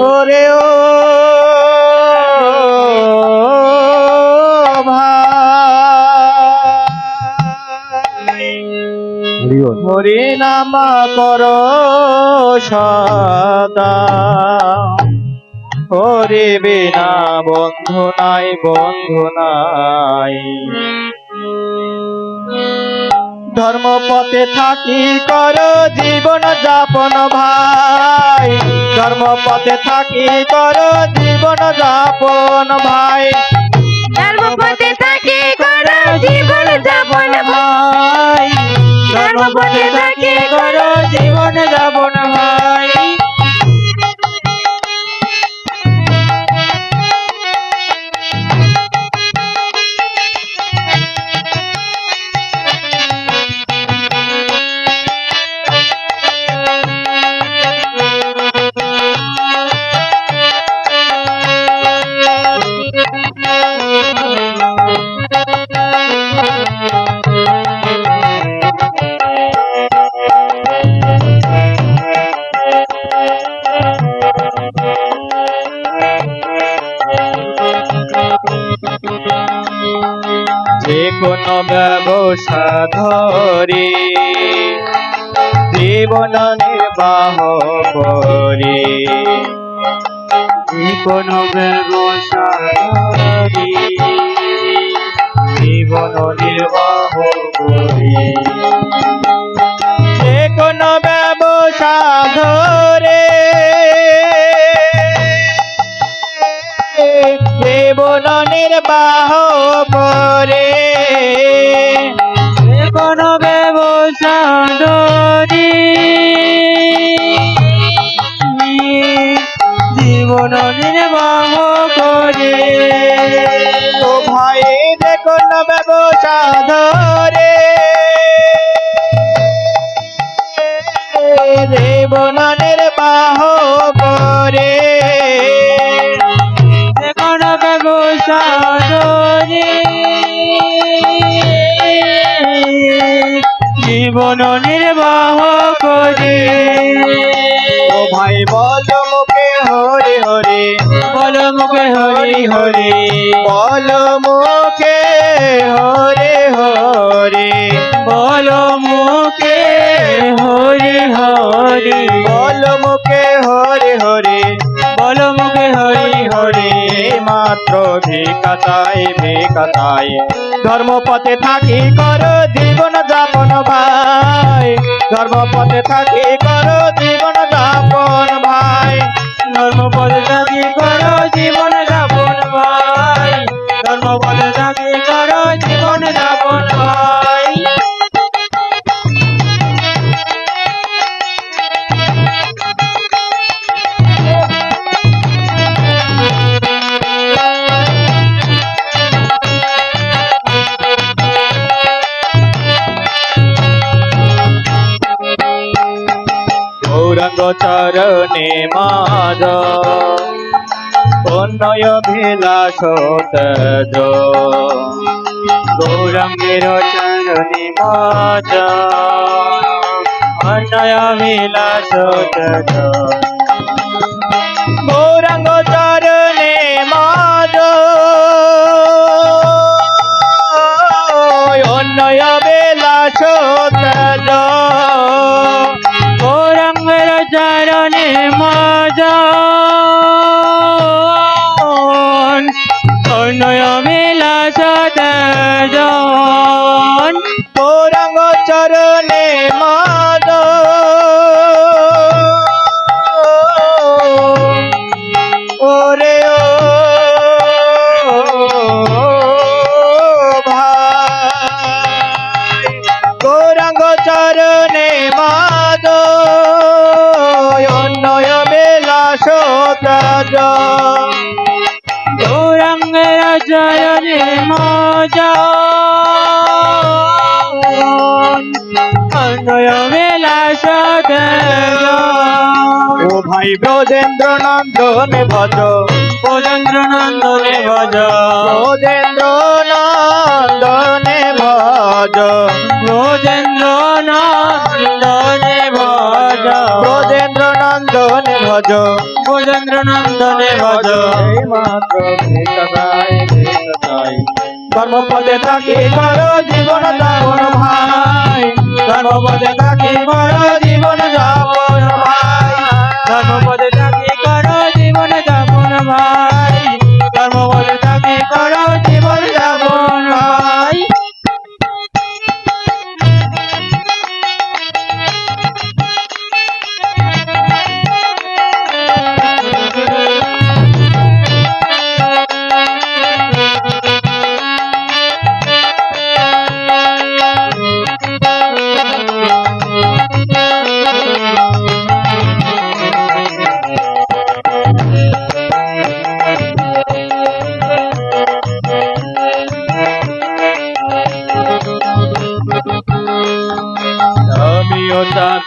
ওরে ও হরি নাম কর সদা। হরি বিনা বন্ধু নাই বন্ধু নাই। ধর্মপথে থাকি করো জীবন যাপন ভাই। ধর্মপথে থাকি করো জীবন যাপন ভাই। ধর্মপথে থাকি করো জীবন যাপন ভাই। ধর্মপথে থাকি করো জীবন যাপন ভাই। যে কোনো ব্যবসা ধরে জীবন নির্বাহ করে। যে কোনো ব্যবসা ধরে জীবন নির্বাহ করে। যে কোনো ব্যবসা ধরে নির্বাহ করে যে কোনো ব্যবসা জীবন নির্বাহ করে। ও ভাই যে কোনো ব্যবসা ধরে জীবন নির্বাহ করে ধরে জীবন নির্বাহ করে। ও ভাই বল মুখে হরে হরে। বল মুখে হরি হরে। বল মুখে হরে ভিকাতায় ভিকাতায় ধর্মপথে থাকি কর জীবন যাপন ভাই। ধর্মপথে থাকি কর জীবন যাপন ভাই। ধর্মপথে থাকি কর গৌরঙ্গ চরণে মাদ অন্যয় তেজ গৌরঙ্গের চরণে মাদ অন্যয় বিলাস তাজ গৌরাঙ্গের মজ। ও ভাই ব্রজেন্দ্র নন্দনে ভজ। ব্রজেন্দ্র নন্দনে ভজ। ব্রজেন্দ্র নন্দনে ভজ। ব্রজেন্দ্র নন্দনে ব্রজেন্দ্র নন্দনে ভজ। ব্রজেন্দ্র নন্দনে ভজ কর্মপদে থাকি কর জীবন যাপন ভাই। কর্মপদে থাকি কর জীবন যাপন ভাই। কর্মপদে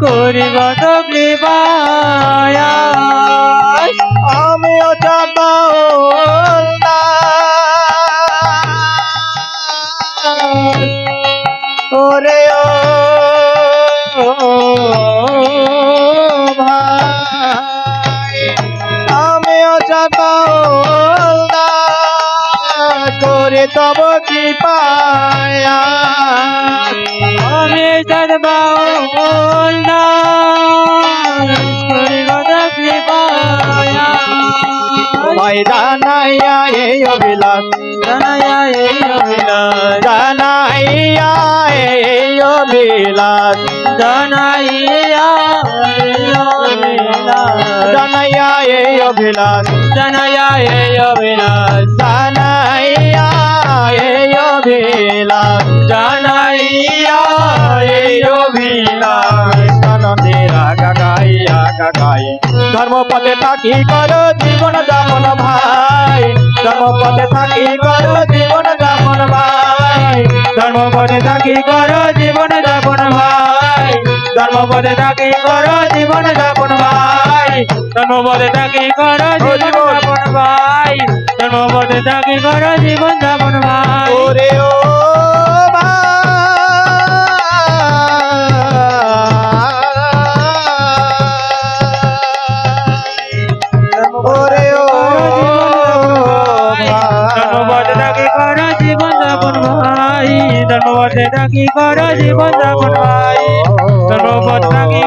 করিব তকলিবায়াস আমিও চাপা ওরে ও ভাই আমিও চাপা করে তব কি পায়া আমি তার জনাইয়া তোমায় জানাইয়া এই অবিলাস জানাইয়া এই অবিলাস জানাইয়া এই অবিলাস জানাইয়া জানাইয়া এই অবিলাস জানাইয়া এই অবিলাস জানাইয়া ধর্মপথে থাকি কর জীবন যাপন ভাই। ধর্মপথে থাকি কর জীবন যাপন ভাই। ধর্মপথে থাকি কর জীবন যাপন ভাই। ধর্মপথে থাকি কর জীবন যাপন ভাই। ধর্মপথে থাকি কর জীবন যাপন ভাই। ধর্মপথে থাকি কর জীবন যাপন ভাই। ওরে ও ধন্যবাদ ডাকি কর জীবন যাপন ভাই ধন্যবাদ ডাকি